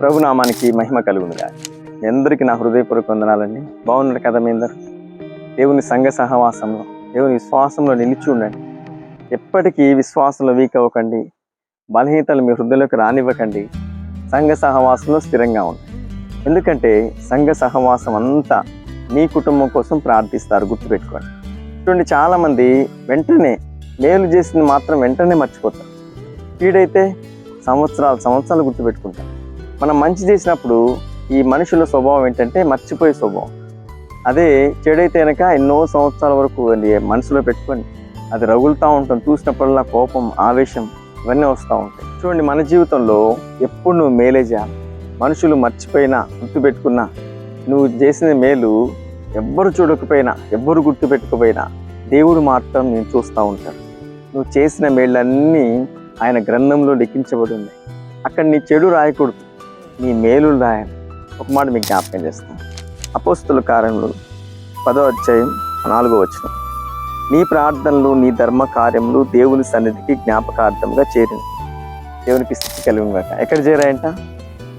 ప్రభు నామానికి మహిమ కలుగునుగా. మీ అందరికీ నా హృదయపూర్వక వందనాలండి. బాగున్నారు కదా మీ అందరు దేవుని సంఘ సహవాసంలో దేవుని విశ్వాసంలో నిలిచి ఉండండి. ఎప్పటికీ విశ్వాసంలో వీక్ అవ్వకండి. బలహీనతలు మీ హృదయంలోకి రానివ్వకండి. సంఘ సహవాసంలో స్థిరంగా ఉండండి. ఎందుకంటే సంఘ సహవాసం అంతా మీ కుటుంబం కోసం ప్రార్థిస్తారు. గుర్తుపెట్టుకోండి. చూడండి చాలామంది వెంటనే మేలు చేసింది మాత్రం వెంటనే మర్చిపోతారు. వీడైతే సంవత్సరాలు సంవత్సరాలు గుర్తుపెట్టుకుంటారు. మనం మంచి చేసినప్పుడు ఈ మనుషుల స్వభావం ఏంటంటే మర్చిపోయే స్వభావం. అదే చెడైతే కనుక ఎన్నో సంవత్సరాల వరకు అది మనసులో పెట్టుకొని అది రగులుతూ ఉంటాం. చూసినప్పుడల్లా కోపం ఆవేశం ఇవన్నీ వస్తూ ఉంటాయి. చూడండి మన జీవితంలో ఎప్పుడు నువ్వు మేలే చేయాలి మనుషులు మర్చిపోయినా గుర్తుపెట్టుకున్నా నువ్వు చేసిన మేలు ఎవ్వరు చూడకపోయినా ఎవ్వరు గుర్తుపెట్టుకపోయినా దేవుడు మాత్రం నేను చూస్తూ ఉంటాడు. నువ్వు చేసిన మేళ్ళన్నీ ఆయన గ్రంథంలో లిఖించబడి ఉన్నాయి. అక్కడ నీ చెడు రాయకూడదు. మీ మేలు రాయని ఒక మాట మీకు జ్ఞాపకం చేస్తాను అపోస్తుల కార్యములు పదో అధ్యాయం నాలుగో వచ్చిన నీ ప్రార్థనలు నీ ధర్మ కార్యములు దేవుని సన్నిధికి జ్ఞాపకార్థంగా చేరింది దేవునికి స్థితి కలిగి ఎక్కడ చేరాయంట?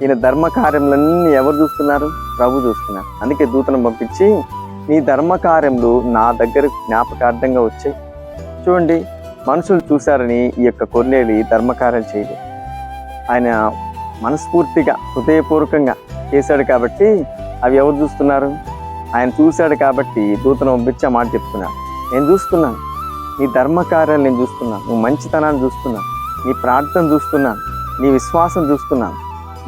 ఈయన ధర్మ కార్యములన్నీ ఎవరు చూస్తున్నారు? ప్రభు చూస్తున్నారు. అందుకే దూతను పంపించి నీ ధర్మ కార్యములు నా దగ్గర జ్ఞాపకార్థంగా వచ్చాయి. చూడండి మనుషులు చూశారని ఈ యొక్క కొన్నేలి ధర్మకార్యాలు చేయలేదు. ఆయన మనస్ఫూర్తిగా హృదయపూర్వకంగా చేశాడు కాబట్టి అవి ఎవరు చూస్తున్నారు? ఆయన చూశాడు కాబట్టి దూతను పంపించి మాట చెప్తున్నాను నేను చూస్తున్నాను నీ ధర్మకార్యాలు నేను చూస్తున్నాను నువ్వు మంచితనాన్ని చూస్తున్నాను నీ ప్రార్థన చూస్తున్నాను నీ విశ్వాసం చూస్తున్నాను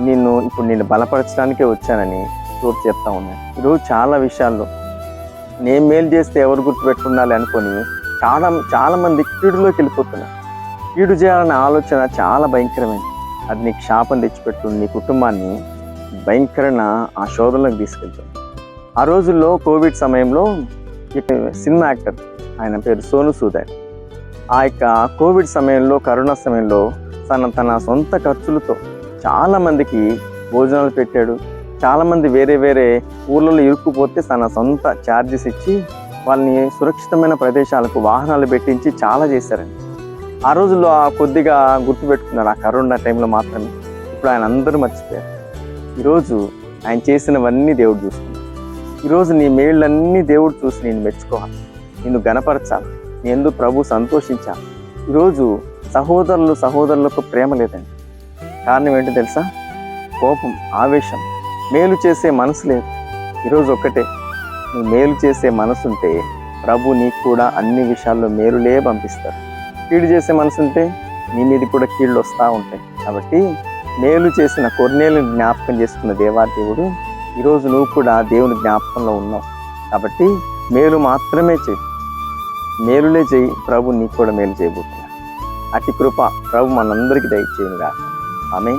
నిన్ను ఇప్పుడు నేను బలపరచడానికే వచ్చానని దూత చెప్తా ఉన్నాను ఈరోజు చాలా విషయాల్లో నేను మేలు చేస్తే ఎవరు గుర్తుపెట్టుకుండాలి అనుకొని చాలా చాలామంది కీడులోకి వెళ్ళిపోతున్నారు. కీడు చేయాలనే ఆలోచన చాలా భయంకరమైనది అది నీకు శాపం తెచ్చిపెట్టు నీ కుటుంబాన్ని భయంకరమైన ఆ శోధనలోకి తీసుకెళ్తుంది. ఆ రోజుల్లో కోవిడ్ సమయంలో సినిమా యాక్టర్ ఆయన పేరు సోను సూద్ ఆ యొక్క కోవిడ్ సమయంలో కరోనా సమయంలో తన తన సొంత ఖర్చులతో చాలామందికి భోజనాలు పెట్టాడు. చాలామంది వేరే వేరే ఊర్లలో ఇరుక్కుపోతే తన సొంత ఛార్జెస్ ఇచ్చి వాళ్ళని సురక్షితమైన ప్రదేశాలకు వాహనాలు పెట్టించి చాలా చేశారండి. ఆ రోజుల్లో ఆ కొద్దిగా గుర్తుపెట్టుకున్నాడు ఆ కరోనా టైంలో మాత్రమే ఇప్పుడు ఆయన అందరూ మర్చిపోయారు. ఈరోజు ఆయన చేసినవన్నీ దేవుడు చూసుకున్నాడు ఈరోజు నీ మేళ్ళన్నీ దేవుడు చూసి నేను మెచ్చుకోవాలి. నిన్ను గనపరచాలి. నేను ఎందుకు ప్రభు సంతోషించాలి. ఈరోజు సహోదరులు సహోదరులకు ప్రేమ లేదండి. కారణం ఏంటో తెలుసా? కోపం ఆవేశం మేలు చేసే మనసు లేదు. ఈరోజు ఒక్కటే. నువ్వు మేలు చేసే మనసుంటే ప్రభు నీకు కూడా అన్ని విషయాల్లో మేలులే పంపిస్తారు. కీడు చేసే మనసు ఉంటే నీ మీద కూడా కీళ్ళు వస్తూ ఉంటాయి. కాబట్టి మేలు చేసిన కొన్నేళ్ళు జ్ఞాపకం చేసుకున్న దేవాదేవుడు ఈరోజు నువ్వు కూడా దేవుని జ్ఞాపకంలో ఉన్నావు. కాబట్టి మేలు మాత్రమే చేయి. మేలులే చేయి. ప్రభు నీకు కూడా మేలు చేయబోతున్నా. అతి కృప ప్రభు మనందరికీ దయచేయునుగా ఆమె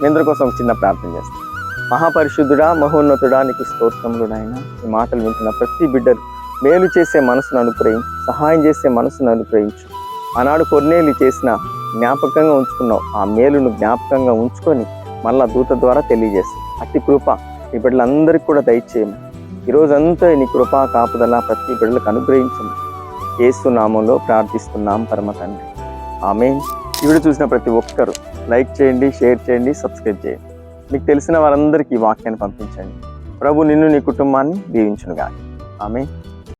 మీ అందరి కోసం ఒక చిన్న ప్రార్థన చేస్తాం. మహాపరిశుద్ధుడా మహోన్నతుడా నీకు స్తోత్రములు నాయన. ఈ మాటలు వింటున్న ప్రతి బిడ్డలు మేలు చేసే మనసును అనుగ్రహించు సహాయం చేసే మనసును అనుగ్రహించు. ఆనాడు కొన్నేళ్ళు చేసిన జ్ఞాపకంగా ఉంచుకున్నావు. ఆ మేలును జ్ఞాపకంగా ఉంచుకొని మళ్ళా దూత ద్వారా తెలియజేస్తాం అట్టి కృప ఈ బిడ్డలందరికీ కూడా దయచేయము. ఈరోజంతా నీ కృపా కాపుదల ప్రతి బిడ్డలకు అనుగ్రహించండి ఏసునామంలో ప్రార్థిస్తున్నాం పరమ తండ్రి. ఆమె వీడియో చూసిన ప్రతి ఒక్కరూ లైక్ చేయండి షేర్ చేయండి సబ్స్క్రైబ్ చేయండి. మీకు తెలిసిన వారందరికీ ఈ వాక్యాన్ని పంపించండి. ప్రభు నిన్ను నీ కుటుంబాన్ని దీవించునుగా ఆమె